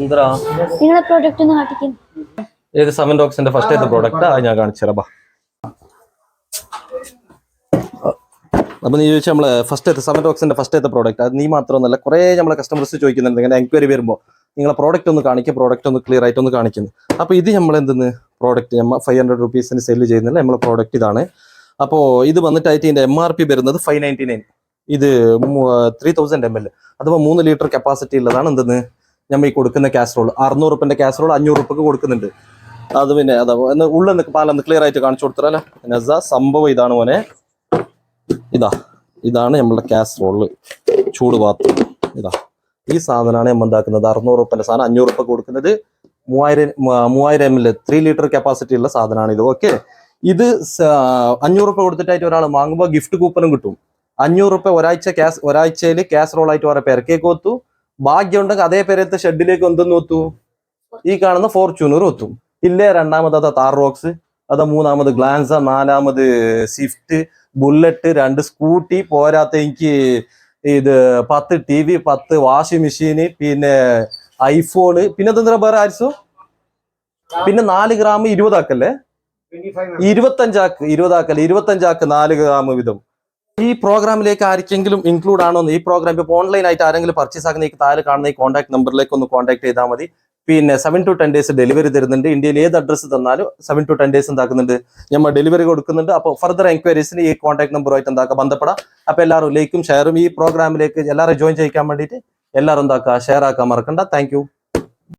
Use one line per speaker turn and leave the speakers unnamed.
നിങ്ങളെ പ്രോഡക്റ്റ് ഒന്ന് കാട്ടിക്കുന്നു
ഏത് സെവൻ ഡോക്സിന്റെ ഫസ്റ്റ് ഏത് പ്രോഡക്റ്റ് അത് ഞാൻ കാണിച്ചു തരാം ബാ. അപ്പൊ നീ ചോദിച്ചാൽ നമ്മളെ ഫസ്റ്റ് ഏത് സെവൻ ഡോക്സിന്റെ ഫസ്റ്റ് ഏത് പ്രോഡക്റ്റ് അത് നീ മാത്രമൊന്നല്ല കുറേ നമ്മളെ കസ്റ്റമേഴ്സ് ചോദിക്കുന്നുണ്ട്. ഇങ്ങനെ എൻക്വയറി വരുമ്പോൾ നിങ്ങളെ പ്രോഡക്റ്റ് ഒന്ന് കാണിക്കുക പ്രോഡക്റ്റ് ഒന്ന് ക്ലിയർ ആയിട്ട് ഒന്ന് കാണിക്കുന്നു. അപ്പോൾ ഇത് നമ്മൾ എന്തെന്ന്? പ്രോഡക്റ്റ് നമ്മൾ ഫൈവ് ഹൺഡ്രഡ് റുപ്പീസിന് സെൽ ചെയ്യുന്നില്ല? നമ്മളെ പ്രോഡക്റ്റ് ഇതാണ്. അപ്പോൾ ഇത് വന്നിട്ടായിട്ട് ഇതിന്റെ എം ആർ പി വരുന്നത് ഫൈവ് നയന്റി നയൻ ഇത് ത്രീ തൗസൻഡ് എം എൽ അഥവാ മൂന്ന് ലിറ്റർ കപ്പാസിറ്റി ഉള്ളതാണ് എന്തെന്ന്? നമ്മൾ ഈ കൊടുക്കുന്ന കാസറോൾ അറുന്നൂറ് റുപ്യന്റെ കാസറോൾ അഞ്ഞൂറ് റുപ്യക്ക് കൊടുക്കുന്നുണ്ട്. അത് പിന്നെ അതാ ഒന്ന് ഉള്ളിൽ പാലൊന്ന് ക്ലിയർ ആയിട്ട് കാണിച്ചു കൊടുത്തല്ലേ സംഭവം ഇതാണ് മോനെ. ഇതാ ഇതാണ് നമ്മളുടെ കാസറോൾ ചൂട് പാത്രം. ഇതാ ഈ സാധനമാണ് നമ്മൾ എന്താക്കുന്നത്? അറുന്നൂറ് റുപ്യന്റെ സാധനം അഞ്ഞൂറ് റുപ്യ കൊടുക്കുന്നത്. മൂവായിരം മൂവായിരം M L three litre capacity ഉള്ള സാധനമാണ് ഇത്. ഓക്കെ ഇത് അഞ്ഞൂറ് റുപ്യ കൊടുത്തിട്ടായിട്ട് ഒരാൾ വാങ്ങുമ്പോൾ ഗിഫ്റ്റ് കൂപ്പണും കിട്ടും. അഞ്ഞൂറ് റുപ്യ ഒരാഴ്ച ക്യാസ് ഒരാഴ്ചയിൽ കാസറോൾ ആയിട്ട് വേറെ പേരക്കേക്ക് ഒത്തു. ഭാഗ്യം ഉണ്ടെങ്കിൽ അതേ പേരത്തെ ഷെഡിലേക്ക് എന്തെന്ന് ഒത്തു? ഈ കാണുന്ന ഫോർച്യൂണർ ഒത്തും. ഇല്ലേ രണ്ടാമത് അതാ താർ റോക്സ് അതാ മൂന്നാമത് ഗ്ലാൻസ നാലാമത് സ്വിഫ്റ്റ് ബുള്ളറ്റ് രണ്ട് സ്കൂട്ടി പോരാത്ത എനിക്ക് ഇത് പത്ത് ടി വി പത്ത് വാഷിംഗ് മെഷീന് പിന്നെ ഐഫോണ് പിന്നെ എന്താ വേറെ ആരിസോ? പിന്നെ നാല് ഗ്രാം ഇരുപതാക്കല്ലേ? ഇരുപത്തഞ്ചാക്ക് ഇരുപതാക്കല്ലേ? ഇരുപത്തഞ്ചാക്ക് നാല് ഗ്രാം വീതം. ഈ പ്രോഗ്രാമിലേക്ക് ആർക്കെങ്കിലും ഇൻക്ലൂഡ് ആണോ ഈ പ്രോഗ്രാം ഇപ്പോൾ ഓൺലൈൻ ആയിട്ട് ആരെങ്കിലും പർച്ചേസ് ആക്കുന്ന താഴെ കാണുന്ന ഈ കോൺടാക്ട് നമ്പറിലേക്ക് ഒന്ന് കോൺടാക്ട് ചെയ്താൽ മതി. പിന്നെ seven to ten days delivery തരുന്നുണ്ട്. ഇന്ത്യയിൽ ഏത് അഡ്രസ്സ് തന്നാലും സെവൻ ടു ടെൻ ഡേയ്സ് എന്താക്കുന്നുണ്ട്. നമ്മൾ ഡെലിവറി കൊടുക്കുന്നുണ്ട്. അപ്പോൾ ഫർദർ എൻക്വയറീസിന് ഈ കോൺടാക്ട് നമ്പറുമായിട്ട് എന്താക്കുക ബന്ധപ്പെടാം. അപ്പോൾ എല്ലാവരും ലൈക്കും ഷെയറും ഈ പ്രോഗ്രാമിലേക്ക് എല്ലാവരും ജോയിൻ ചെയ്യിക്കാൻ വേണ്ടിയിട്ട് എല്ലാവരും എന്താക്കുക? ഷെയർ ആക്കാൻ മറക്കണ്ട. താങ്ക്